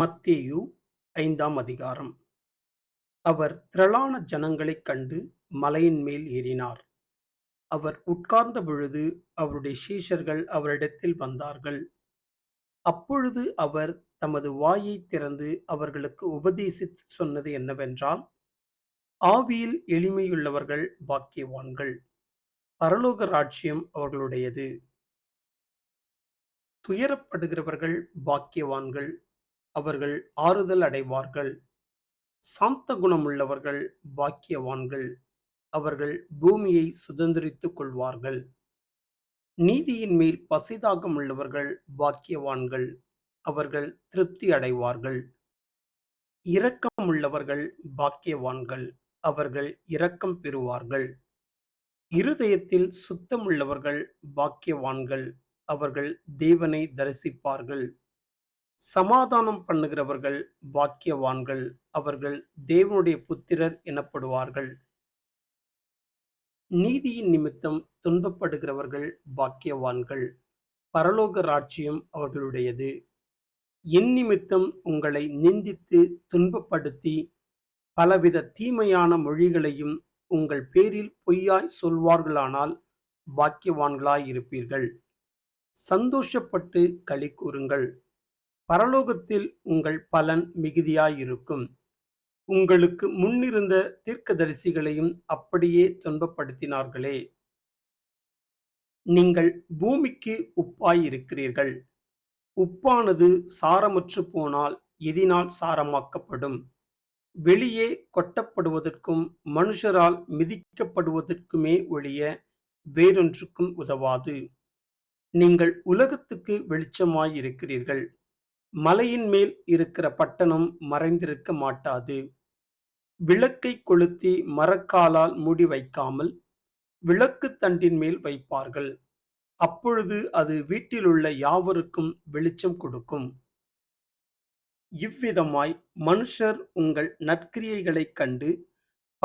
மத்தேயு ஐந்தாம் அதிகாரம். அவர் திரளான ஜனங்களைக் கண்டு மலையின் மேல் ஏறினார். அவர் உட்கார்ந்த பொழுது அவருடைய சீஷர்கள் அவரிடத்தில் வந்தார்கள். அப்பொழுது அவர் தமது வாயை திறந்து அவர்களுக்கு உபதேசித்து சொன்னது என்னவென்றால், ஆவியில் எளிமையுள்ளவர்கள் பாக்கியவான்கள். பரலோக ராஜ்யம் அவர்களுடையது. துயரப்படுகிறவர்கள் பாக்கியவான்கள். அவர்கள் ஆறுதல் அடைவார்கள். சாந்த குணமுள்ளவர்கள் பாக்கியவான்கள். அவர்கள் பூமியை சுதந்தரித்துக் கொள்வார்கள். நீதியின் மேல் பசிதாகமுள்ளவர்கள் பாக்கியவான்கள். அவர்கள் திருப்தி அடைவார்கள். இரக்கமுள்ளவர்கள் பாக்கியவான்கள். அவர்கள் இரக்கம் பெறுவார்கள். இருதயத்தில் சுத்தமுள்ளவர்கள் பாக்கியவான்கள். அவர்கள் தேவனை தரிசிப்பார்கள். சமாதானம் பண்ணுகிறவர்கள் பாக்கியவான்கள். அவர்கள் தேவனுடைய புத்திரர் எனப்படுவார்கள். நீதியின் நிமித்தம் துன்பப்படுகிறவர்கள் பாக்கியவான்கள். பரலோக ராட்சியம் அவர்களுடையது. என் நிமித்தம் உங்களை நிந்தித்து துன்பப்படுத்தி பலவித தீமையான மொழிகளையும் உங்கள் பேரில் பொய்யாய் சொல்வார்களானால் பாக்கியவான்களாயிருப்பீர்கள். சந்தோஷப்பட்டு களி கூறுங்கள் பரலோகத்தில் உங்கள் பலன் மிகுதியாயிருக்கும். உங்களுக்கு முன்னிருந்த தீர்க்கதரிசிகளையும் அப்படியே துன்பப்படுத்தினார்களே. நீங்கள் பூமிக்கு உப்பாயிருக்கிறீர்கள். உப்பானது சாரமற்றுப் போனால் எதினால் சாரமாக்கப்படும்? வெளியே கொட்டப்படுவதற்கும் மனுஷரால் மிதிக்கப்படுவதற்குமே ஒழிய வேறொன்றுக்கும் உதவாது. நீங்கள் உலகத்துக்கு வெளிச்சமாயிருக்கிறீர்கள். மலையின் மேல் இருக்கிற பட்டணம் மறைந்திருக்க மாட்டாது. விளக்கைக் கொளுத்தி மரக்காலால் மூடி வைக்காமல் விளக்குத் தண்டின் மேல் வைப்பார்கள். அப்பொழுது அது வீட்டிலுள்ள யாவருக்கும் வெளிச்சம் கொடுக்கும். இவ்விதமாய் மனுஷர் உங்கள் நற்கிரியைகளைக் கண்டு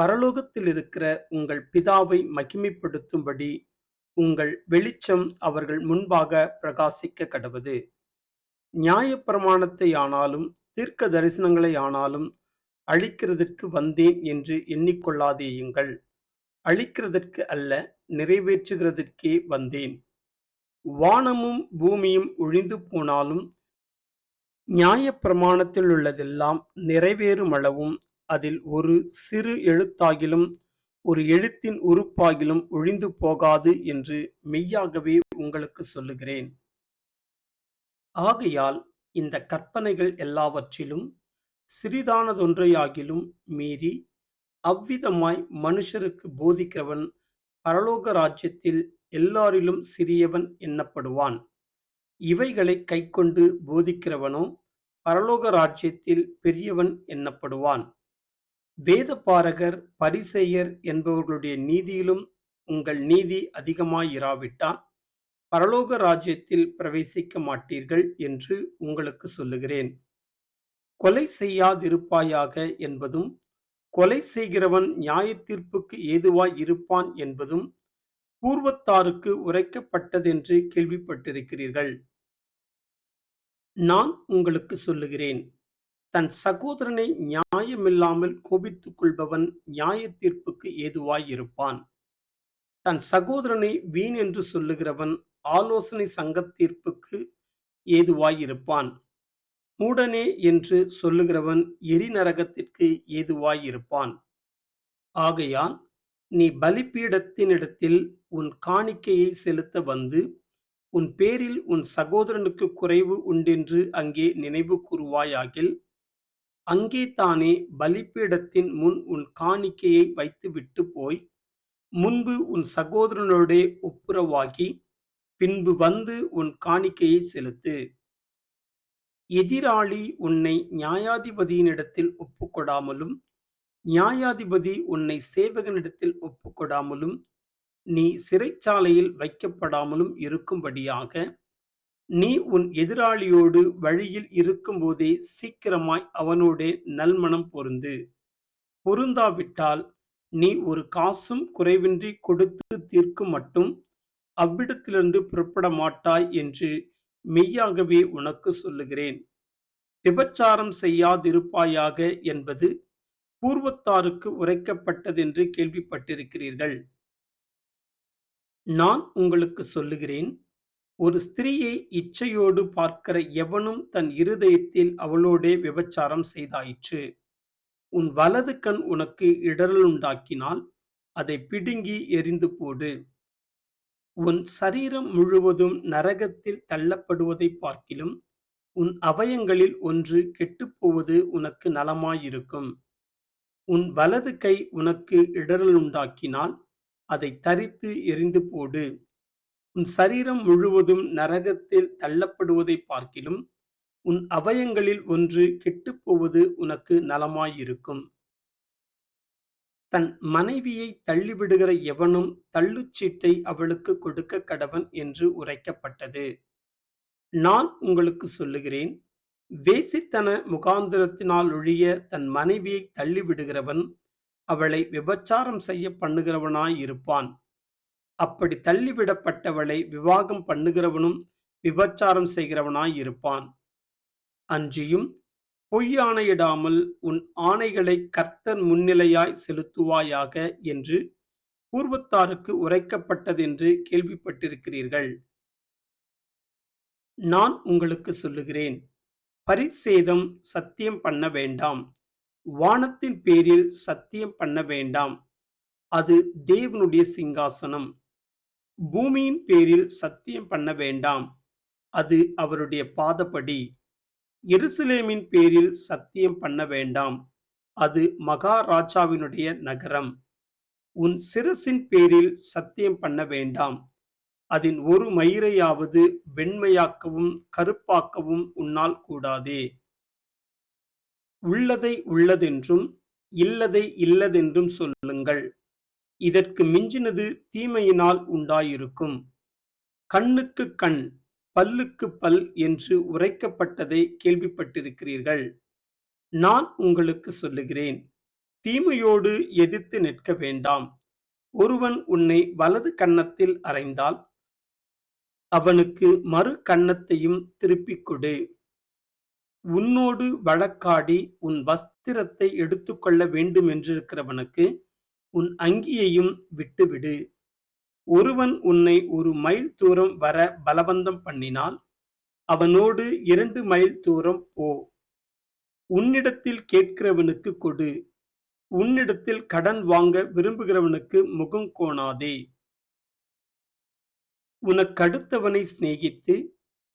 பரலோகத்தில் இருக்கிற உங்கள் பிதாவை மகிமைப்படுத்தும்படி உங்கள் வெளிச்சம் அவர்கள் முன்பாக பிரகாசிக்க கடவது. நியாயப்பிரமாணத்தையானாலும் தீர்க்க தரிசனங்களை ஆனாலும் அழிக்கிறதற்கு வந்தேன் என்று எண்ணிக்கொள்ளாதேயுங்கள். அழிக்கிறதற்கு அல்ல நிறைவேற்றுகிறதற்கே வந்தேன். வானமும் பூமியும் ஒழிந்து போனாலும் நியாயப்பிரமாணத்திலுள்ளதெல்லாம் நிறைவேறுமளவும் அதில் ஒரு சிறு எழுத்தாகிலும் ஒரு எழுத்தின் உறுப்பாகிலும் ஒழிந்து போகாது என்று மெய்யாகவே உங்களுக்கு சொல்லுகிறேன். ஆகையால் இந்த கற்பனைகள் எல்லாவற்றிலும் சிறிதானதொன்றையாகிலும் மீறி அவ்விதமாய் மனுஷருக்கு போதிக்கிறவன் பரலோக ராஜ்யத்தில் எல்லாரிலும் சிறியவன் எண்ணப்படுவான். இவைகளைக் கைக்கொண்டு போதிக்கிறவனோ பரலோக ராஜ்யத்தில் பெரியவன் எண்ணப்படுவான். வேதபாரகர் பரிசெயர் என்பவர்களுடைய நீதியிலும் உங்கள் நீதி அதிகமாயிராவிட்டால் பரலோக ராஜ்யத்தில் பிரவேசிக்க மாட்டீர்கள் என்று உங்களுக்கு சொல்லுகிறேன். கொலை செய்யாதிருப்பாயாக என்பதும் கொலை செய்கிறவன் நியாயத்தீர்ப்புக்கு ஏதுவாய் இருப்பான் என்பதும் பூர்வத்தாருக்கு உரைக்கப்பட்டதென்று கேள்விப்பட்டிருக்கிறீர்கள். நான் உங்களுக்கு சொல்லுகிறேன் தன் சகோதரனை நியாயமில்லாமல் கோபித்துக் கொள்பவன் நியாயத்தீர்ப்புக்கு ஏதுவாய் இருப்பான். தன் சகோதரனை வீண் என்று சொல்லுகிறவன் ஆலோசனை சங்கத்தீர்ப்புக்கு ஏதுவாய் இருப்பான். மூடனே என்று சொல்லுகிறவன் எரிநரகத்திற்கு ஏதுவாய் இருப்பான். ஆகையால் நீ பலிபீடத்தினிடத்தில் உன் காணிக்கையை செலுத்த வந்து உன் பேரில் உன் சகோதரனுக்குக் குறைவு உண்டென்று அங்கே நினைவு கூறுவாயாகில் அங்கே தானே பலிபீடத்தின் முன் உன் காணிக்கையை வைத்துவிட்டு போய் முன்பு உன் சகோதரனோடே ஒப்புரவாகி பின்பு வந்து உன் காணிக்கையை செலுத்து. எதிராளி உன்னை நியாயாதிபதியினிடத்தில் ஒப்புக்கொடாமலும் நியாயாதிபதி உன்னை சேவகனிடத்தில் ஒப்புக்கொடாமலும் நீ சிறைச்சாலையில் வைக்கப்படாமலும் இருக்கும்படியாக நீ உன் எதிராளியோடு வழியில் இருக்கும்போதே சீக்கிரமாய் அவனோடே நல்மணம் பொருந்து. பொருந்தாவிட்டால் நீ ஒரு காசும் குறைவின்றி கொடுத்து தீர்க்கும் மட்டும் அவ்விடத்திலிருந்து புறப்பட மாட்டாய் என்று மெய்யாகவே உனக்கு சொல்லுகிறேன். விபச்சாரம் செய்யாதிருப்பாயாக என்பது பூர்வத்தாருக்கு உரைக்கப்பட்டதென்று கேள்விப்பட்டிருக்கிறீர்கள். நான் உங்களுக்கு சொல்லுகிறேன், ஒரு ஸ்திரீயை இச்சையோடு பார்க்கிற எவனும் தன் இருதயத்தில் அவளோடே விபச்சாரம் செய்தாயிற்று. உன் வலது கண் உனக்கு இடரலுண்டாக்கினால் அதை பிடுங்கி எறிந்துபோடு. உன் சரீரம் முழுவதும் நரகத்தில் தள்ளப்படுவதைப் பார்க்கிலும், உன் அவயங்களில் ஒன்று கெட்டுப்போவது உனக்கு நலமாயிருக்கும். உன் வலது கை உனக்கு இடரலுண்டாக்கினால் அதை தரித்து எறிந்துபோடு. உன் சரீரம் முழுவதும் நரகத்தில் தள்ளப்படுவதைப் பார்க்கிலும், உன் அவயங்களில் ஒன்று கெட்டுப்போவது உனக்கு நலமாயிருக்கும். தன் மனைவியைத் தள்ளிவிடுகிற எவனும் தள்ளுச்சீட்டை அவளுக்கு கொடுக்க கடவன் என்று உரைக்கப்பட்டது. நான் உங்களுக்கு சொல்லுகிறேன், வேசித்தன முகாந்திரத்தினாலொழிய தன் மனைவியைத் தள்ளிவிடுகிறவன், அவளை விபச்சாரம் செய்ய பண்ணுகிறவனாயிருப்பான். அப்படி தள்ளிவிடப்பட்டவளை விவாகம் பண்ணுகிறவனும் விபச்சாரம் செய்கிறவனாயிருப்பான். அன்றியும் பொய்யாணையிடாமல் உன் ஆணைகளைக் கர்த்தர் முன்னிலையாய் செலுத்துவாயாக என்று பூர்வத்தாருக்கு உரைக்கப்பட்டதென்று கேள்விப்பட்டிருக்கிறீர்கள். நான் உங்களுக்கு சொல்லுகிறேன், பரிசேதம் சத்தியம் பண்ண வேண்டாம். வானத்தின் பேரில் சத்தியம் பண்ண வேண்டாம். அது தேவனுடைய சிங்காசனம். பூமியின் பேரில் சத்தியம் பண்ண வேண்டாம். அது அவருடைய பாதப்படி எருசலேமின் பேரில் சத்தியம் பண்ண வேண்டாம். அது மகாராஜாவினுடைய நகரம். உன் சிரசின் பேரில் சத்தியம் பண்ண வேண்டாம். அதன் ஒரு மயிரையாவது வெண்மையாக்கவும் கருப்பாக்கவும் உன்னால் கூடாதே. உள்ளதை உள்ளதென்றும் இல்லதை இல்லதென்றும் சொல்லுங்கள். இதற்கு மிஞ்சினது தீமையினால் உண்டாயிருக்கும். கண்ணுக்குக் கண், பல்லுக்குப் பல் என்று உரைக்கப்பட்டதைக் கேள்விப்பட்டிருக்கிறீர்கள். நான் உங்களுக்கு சொல்லுகிறேன், தீமையோடு எதிர்த்து நிற்க வேண்டாம். ஒருவன் உன்னை வலது கன்னத்தில் அறைந்தால், அவனுக்கு மறு கன்னத்தையும் திருப்பிக் கொடு. உன்னோடு வழக்காடி உன் வஸ்திரத்தை எடுத்துக்கொள்ள வேண்டுமென்றிருக்கிறவனுக்கு உன் அங்கியையும் விட்டுவிடு. ஒருவன் உன்னை ஒரு மைல் தூரம் வர பலவந்தம் பண்ணினால், அவனோடு இரண்டு மைல் தூரம் போ. உன்னிடத்தில் கேட்கிறவனுக்குக் கொடு. உன்னிடத்தில் கடன் வாங்க விரும்புகிறவனுக்கு முகம் கோணாதே உனக்கடுத்தவனை சிநேகித்து,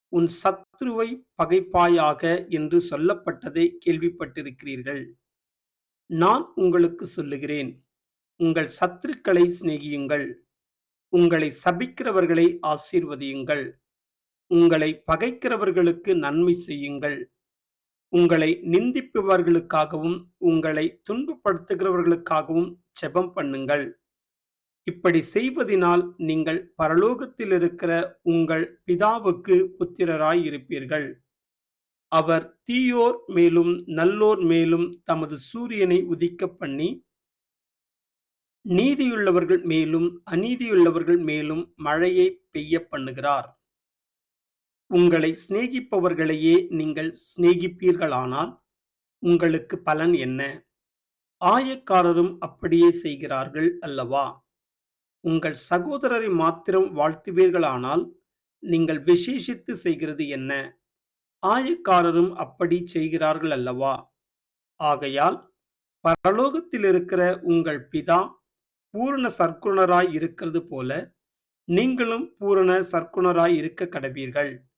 உன் சத்ருவை பகைப்பாயாக என்று சொல்லப்பட்டதைக் கேள்விப்பட்டிருக்கிறீர்கள். நான் உங்களுக்கு சொல்லுகிறேன், உங்கள் சத்துருக்களை சிநேகியுங்கள். உங்களை சபிக்கிறவர்களை ஆசீர்வதியுங்கள். உங்களை பகைக்கிறவர்களுக்கு நன்மை செய்யுங்கள். உங்களை நிந்திப்பவர்களுக்காகவும் உங்களை துன்பப்படுத்துகிறவர்களுக்காகவும் ஜெபம் பண்ணுங்கள். இப்படி செய்வதினால் நீங்கள் பரலோகத்தில் இருக்கிற உங்கள் பிதாவுக்குப் புத்திரராயிருப்பீர்கள். அவர் தீயோர் மேலும் நல்லோர் மேலும் தமது சூரியனை உதிக்கப்பண்ணி, நீதியுள்ளவர்கள் மேலும் அநீதியுள்ளவர்கள் மேலும் மழையை பெய்ய பண்ணுகிறார் உங்களை சிநேகிப்பவர்களையே நீங்கள் சிநேகிப்பீர்களானால் உங்களுக்கு பலன் என்ன? ஆயக்காரரும் அப்படியே செய்கிறார்கள் அல்லவா? உங்கள் சகோதரரை மாத்திரம் வாழ்த்துவீர்களானால் நீங்கள் விசேஷித்து செய்கிறது என்ன? ஆயக்காரரும் அப்படி செய்கிறார்கள் அல்லவா? ஆகையால் பரலோகத்திலிருக்கிற உங்கள் பிதா பூரண சற்குணராய் இருக்கிறது போல, நீங்களும் பூரண சற்குணராய் இருக்கக் கடவீர்கள்.